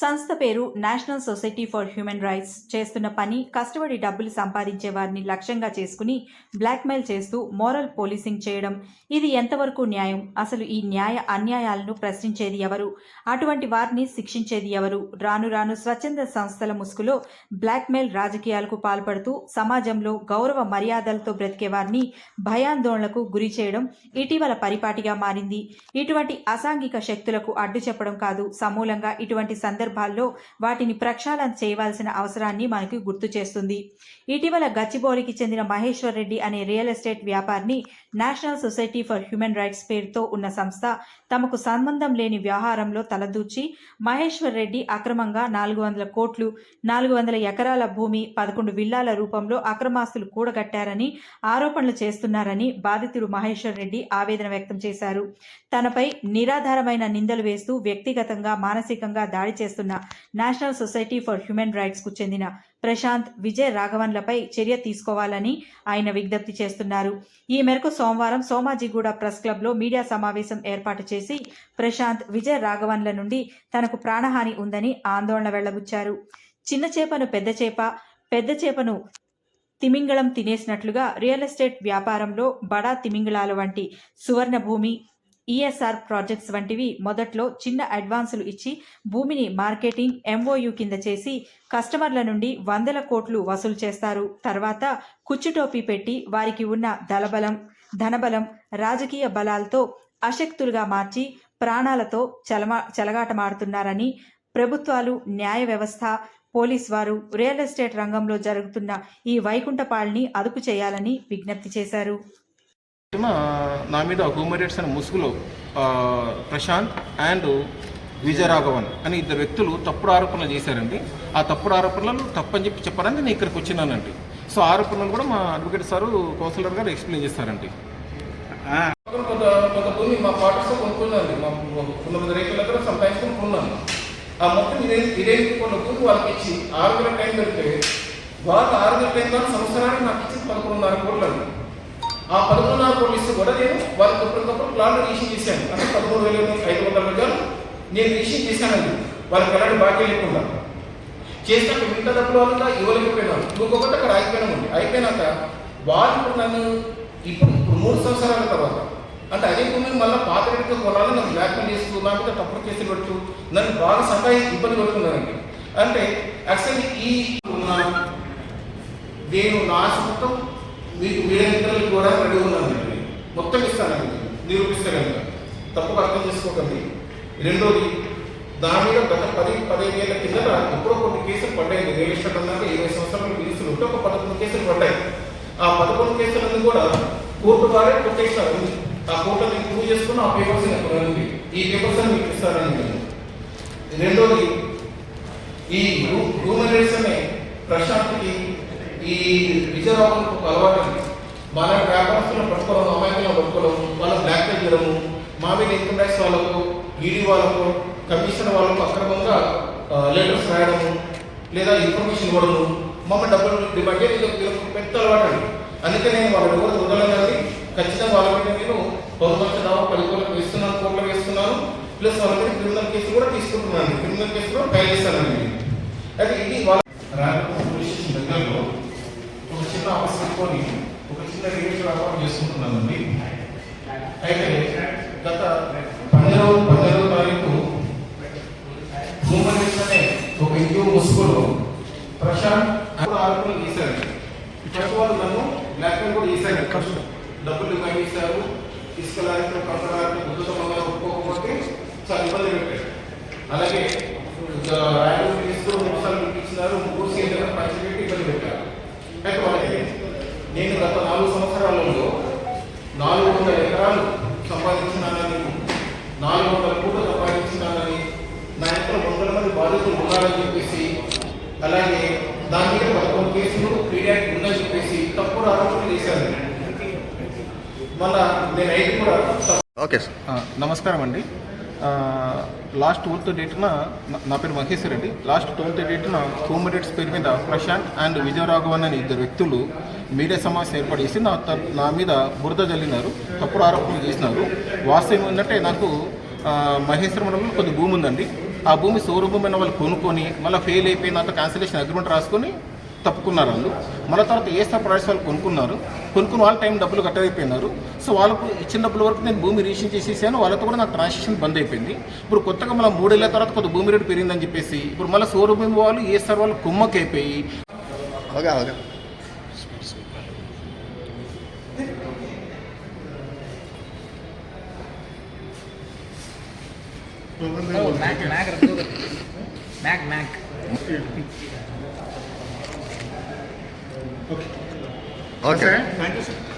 సంస్థ పేరు national society for human rights. చేస్తున్న పని కష్టపడి డబ్బులు సంపాదించే వారిని లక్ష్యంగా చేసుకుని బ్లాక్మెయిల్ చేస్తూ మోరల్ పోలీసింగ్ చేయడం. ఇది ఎంతవరకు న్యాయం? అసలు ఈ న్యాయ అన్యాయాలను ప్రశ్నించేది ఎవరు? అటువంటి వారిని శిక్షించేది ఎవరు? రాను రాను స్వచ్ఛంద సంస్థల ముసుగులో బ్లాక్మెయిల్ రాజకీయాలకు పాల్పడుతూ సమాజంలో గౌరవ మర్యాదలతో బ్రతికే వారిని భయాందోళనకు గురి చేయడం ఇటీవల పరిపాటిగా మారింది. ఇటువంటి అసాంఘిక శక్తులకు అడ్డు చెప్పడం కాదు. సమూలంగా ఇటువంటి సందర్భాల్లో వాటిని ప్రక్షాళన చేయవలసిన అవసరాన్ని మనకు గుర్తు చేస్తుంది. ఇటీవల గచ్చిబౌలికి చెందిన మహేశ్వర్ రెడ్డి అనే రియల్ ఎస్టేట్ వ్యాపారిని national society for human rights పేరుతో ఉన్న సంస్థ తమకు సంబంధం లేని వ్యవహారంలో తలదూర్చి మహేశ్వర్ రెడ్డి అక్రమంగా నాలుగు వందల కోట్లు నాలుగు వందల ఎకరాల భూమి పదకొండు విల్లాల రూపంలో అక్రమాస్తులు కూడగట్టారని ఆరోపణలు చేస్తున్నారని బాధితుడు మహేశ్వర్ రెడ్డి ఆవేదన వ్యక్తం చేశారు. తనపై నిరాధారమైన నిందలు వేస్తూ వ్యక్తిగతంగా మానసికంగా దాడి చేస్తున్న నేషనల్ సొసైటీ ఫర్ హ్యూమన్ రైట్స్కు చెందిన ప్రశాంత్ విజయ్ రాఘవన్లపై చర్య తీసుకోవాలని ఆయన విజ్ఞప్తి చేస్తున్నారు. ఈ మేరకు సోమవారం సోమాజిగూడ ప్రెస్ క్లబ్లో మీడియా సమావేశం ఏర్పాటు చేసి ప్రశాంత్ విజయ్ రాఘవన్ల నుండి తనకు ప్రాణహాని ఉందని ఆందోళన వెళ్ళబుచ్చారు. చిన్న చేపను పెద్ద చేప పెద్ద చేపను తిమింగళం తినేసినట్లుగా రియల్ ఎస్టేట్ వ్యాపారంలో బడా తిమింగళాల వంటి సువర్ణ భూమి ఈఎస్ఆర్ ప్రాజెక్ట్స్ వంటివి మొదట్లో చిన్న అడ్వాన్సులు ఇచ్చి భూమిని మార్కెటింగ్ ఎంఓయు కింద చేసి కస్టమర్ల నుండి వందల కోట్లు వసూలు చేస్తారు. తర్వాత కుచ్చుటోపీ పెట్టి వారికి ఉన్న దళబలం ధనబలం రాజకీయ బలాలతో అశక్తులుగా మార్చి ప్రాణాలతో చలమా చెలగాటమాడుతున్నారని ప్రభుత్వాలు న్యాయ వ్యవస్థ పోలీస్ వారు రియల్ ఎస్టేట్ రంగంలో జరుగుతున్న ఈ వైకుంఠపాల్ని అదుపు చేయాలని విజ్ఞప్తి చేశారు. నా నా మీద హ్యూమరేట్స్ అనే ముసుగులో ఆ, ప్రశాంత్ అండ్ విజయరాఘవన్ అని ఇద్దరు వ్యక్తులు తప్పుడు ఆరోపణలు చేశారండి. ఆ తప్పుడు ఆరోపణలు తప్పని చెప్పి చెప్పారని నేను ఇక్కడికి వచ్చినానండి. సో ఆరోపణలు కూడా మా అడ్వకేట్ సారు కౌన్సిలర్ గారు ఎక్స్ప్లెయిన్ చేస్తారండి. కొంత కొంత భూమి మా క్వార్టర్స్ కొనుక్కున్నానండి మా రైతుల దగ్గర సమ్ టైమ్స్ కొనుక్కున్నాను ఆ మొత్తం ఇదే ఇదే కొన్ని భూమి వాళ్ళకి ఇచ్చి ఆరు వేల టైం పెడితే వాళ్ళు ఆరు వేల టైం ద్వారా సంవత్సరానికి నాకు ఇచ్చి పదకొండున్నర కోట్లు అండి ఆ పదకొండున్నర కోట్లు ఇస్తే కూడా నేను వాళ్ళకి ఎప్పటికప్పుడు ప్లాన్ రిజిషన్ చేశాను. అంటే పదమూడు వేల ఐదు వందల గజాలు నేను రిజిషన్ చేశానండి వాళ్ళకి ఎలాంటి బాకీ లేకుండా. చేసినాక మిగతా డబ్బులు వాళ్ళగా ఇవ్వలేకపోయినాను ఇంకొకటి అక్కడ అయిపోయినామండి అయిపోయినాక వాళ్ళు ఇప్పుడు నన్ను ఇప్పుడు ఇప్పుడు మూడు సంవత్సరాల తర్వాత అంటే అదే భూమిని మళ్ళీ పాత రేటుతో కొనాలని నన్ను బ్లాక్మెయిల్ చేస్తూ నా మీద తప్పుడు కేసులు పెడుతూ నన్ను బాగా సంపాది ఇబ్బంది పెడుతున్నారండి. అంటే యాక్చువల్లీ ఈ నేను నా సొంతం మీకు వీళ్ళిద్దరికి కూడా రెడీ ఉన్నానండి. మొత్తం ఇస్తానండి. కనుక తప్పుగా అర్థం చేసుకోకండి. రెండోది దాని మీద గత పది పదిహేను ఏళ్ళ కిందట ఎప్పుడో కొన్ని కేసులు పడ్డాయి రియల్ ఎస్టేట్ అన్నాక ఇరవై సంవత్సరాలు కేసులు ఉంటే ఒక పదకొండు కేసులు పడ్డాయి. ఆ పదకొండు కేసులన్నీ కూడా కోర్టు ద్వారా కొట్టేస్తారు ఆ కోర్టు నేను ప్రూవ్ చేసుకుని ఆ పేపర్స్ ఎక్కడండి ఈ పేపర్స్ అని మీకు ఇస్తానండి రెండోది ఈ హ్యూమన్ రైట్స్ అనే ప్రశాంత్కి ఈ విజయరామకు ఒక అలవాటు అండి మన వ్యాపారస్తులను పట్టుకోవడం అమాయకులను పట్టుకోవడం వాళ్ళ బ్లాక్ చేయడము మా మీద ఇన్కమ్ ట్యాక్స్ వాళ్ళకు ఈడీ వాళ్ళకు కమిషన్ వాళ్ళకు అక్రమంగా లెటర్స్ రాయడము లేదా ఇన్ఫర్మేషన్ ఇవ్వడము మమ్మల్ని డబ్బులు డిమాండ్ చేయడం పెద్ద అలవాటు అండి అందుకే నేను వాళ్ళ ఎవరు వదలలేదు ఖచ్చితంగా వాళ్ళ మీద నేను పౌర్ణమించ దావా పది కోట్లకు వేస్తున్నాను కోట్లకు వేస్తున్నాను. ప్లస్ వాళ్ళ మీద క్రిమినల్ కేసు కూడా తీసుకుంటున్నాను క్రిమినల్ కేసు కూడా ఫైల్ చేస్తానండి. అయితే ఇది వాళ్ళ రాయలసీమ పోలీస్ స్టేషన్ దగ్గరలో ఒక చిన్న పెట్టుకొని ఒక చిన్న రియల్ వ్యాపారం చేసుకుంటున్నానండి అయితే గత పన్నెండవ పన్నెండవ తారీఖు అనే ఒక ఇండియో ముసుగులో ప్రశాంత్ ఆరోపణలు చేశారు ఫస్ట్ వాళ్ళు నన్ను బ్లాక్మెయిల్ కూడా చేశారు డబ్బులు డిమాండ్ చేశారు తీసుకెళ్ళాలంటే కట్టడానికి బుద్ధతో మమ్మల్ని ఒప్పుకోకపోతే చాలా ఇబ్బంది పెట్టారు అలాగే రాయలు తీసుకుని మూడు సార్లు పిలిపించినారు మూడు సీట్ల పంచి నేను గత నాలుగు సంవత్సరాలలో నాలుగు వందల ఎకరాలు సంపాదించినానని నాలుగు వందల కోట్లు సంపాదించినానని నా యొక్క వందల మంది బాధితులు ఉన్నారని చెప్పేసి అలాగే దాని మీద పదకొండు కేసులు పీడియాక్ ఉందని చెప్పేసి తప్పుడు ఆరోపణలు చేశాను మళ్ళా నేను ఐదు కూడా ఓకే సార్. నమస్కారం అండి. లాస్ట్ ట్వెల్త్ డేట్న నా- పేరు మహేశ్వర్ రెడ్డి. లాస్ట్ ట్వెల్త్ డేట్న కోమరేట్స్ పేరు మీద ప్రశాంత్ అండ్ విజయరాఘవన్ అనే ఇద్దరు వ్యక్తులు మీడియా సమావేశం ఏర్పాటు చేసి నా త- నా మీద బురద జల్లినారు తప్పుడు ఆరోపణలు చేసినారు. వాస్తవం ఏంటంటే నాకు మహేశ్వర మండలంలో కొద్ది భూమి ఉందండి. ఆ భూమి సౌర భూమి అయిన వాళ్ళు కొనుక్కొని మళ్ళీ ఫెయిల్ అయిపోయిన తర్వాత క్యాన్సిలేషన్ అగ్రిమెంట్ రాసుకొని తప్పుకున్నారు వాళ్ళు. మళ్ళీ తర్వాత ఏ స్టార్ ప్రొడక్ట్స్ వాళ్ళు కొనుక్కున్నారు కొనుక్కున్న వాళ్ళ టైం డబ్బులు కట్టయిపోయినారు సో వాళ్ళకు ఇచ్చిన డబ్బుల వరకు నేను భూమి రిజిస్ట్రేషన్ చేసేసాను వాళ్ళతో కూడా నాకు ట్రాన్సాక్షన్ బంద్ అయిపోయింది. ఇప్పుడు కొత్తగా మళ్ళీ మూడేళ్ళ తర్వాత కొద్ది భూమి రేటు పెరిగిందని చెప్పేసి ఇప్పుడు మళ్ళీ సౌర భూమి వాళ్ళు ఏ స్టార్ వాళ్ళు కుమ్మకైపోయి okay okay Oh, Mac, Mac, Mac, Mac. Okay thank you sir